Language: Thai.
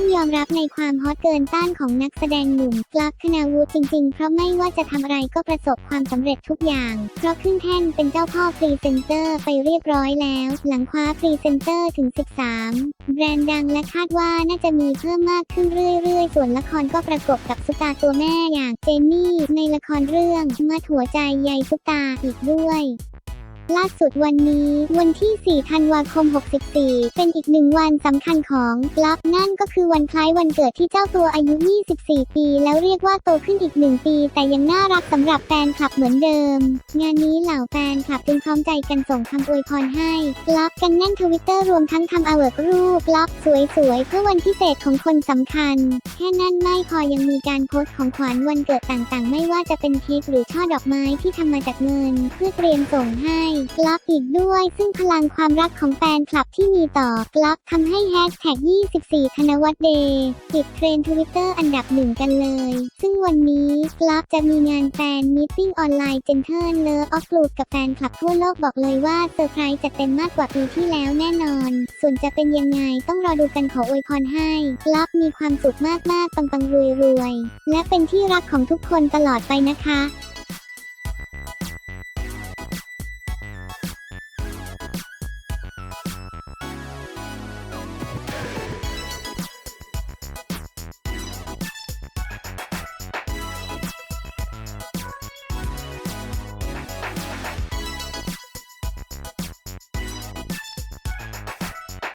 ต้องยอมรับในความฮอตเกินต้านของนักแสดงหนุ่มกลับคณาวุฒิจริงๆ เพราะไม่ว่าจะทำอะไรก็ประสบความสำเร็จทุกอย่าง เพราะขึ้นแท่นเป็นเจ้าพ่อพรีเซนเตอร์ไปเรียบร้อยแล้ว หลังคว้าพรีเซนเตอร์ถึง 13 แบรนด์ดังและคาดว่าน่าจะมีเพิ่มมากขึ้นเรื่อยๆ ส่วนละครก็ประกบกับซุปตาตัวแม่อย่างเจนนี่ ในละครเรื่องมัดหัวใจใยซุปตาอีกด้วย ล่าสุดวันนี้ วันที่ 4 ธันวาคม 64 เป็นอีกหนึ่งวันสำคัญของกลับนั่นก็คือวันคล้ายวันเกิดที่เจ้าตัวอายุ 24 ปี แล้วเรียกว่าโตขึ้นอีกหนึ่งปี แต่ยังน่ารักสำหรับแฟนคลับเหมือนเดิม งานนี้เหล่าแฟนคลับจึงพร้อมใจกันส่งคำอวยพรให้กลับกันแน่นทวิตเตอร์รวมทั้งทำเอาเวิร์กรูปกลับสวยๆเพื่อวันพิเศษของคนสำคัญ แค่นั้นไม่พอยังมีการโพสต์ของขวัญวันเกิดต่างๆ ไม่ว่าจะเป็นเค้กหรือช่อดอกไม้ที่ทำมาจากเงิน เพื่อเตรียมส่งให้กลับอีกด้วย ซึ่งพลังความรักของแฟนคลับที่มีต่อกลับทำให้แฮชแท็ก 24 ธนวัฒน์เดย์ติดเทรนด์ทวิตเตอร์อันดับหนึ่งกันเลย ซึ่งวันนี้กลับจะมีงานแฟนมิทติ้งออนไลน์เจนเทิร์นเลิฟออฟกลูกับแฟนคลับทั่วโลกบอกเลยว่าเซอร์ไพรส์จะเต็มมากกว่าปีที่แล้วแน่นอน ส่วนจะเป็นยังไงต้องรอดูกันขออวยพรให้กลับมีความสุขมากๆปังๆรวยๆและเป็นที่รักของทุกคนตลอดไปนะคะ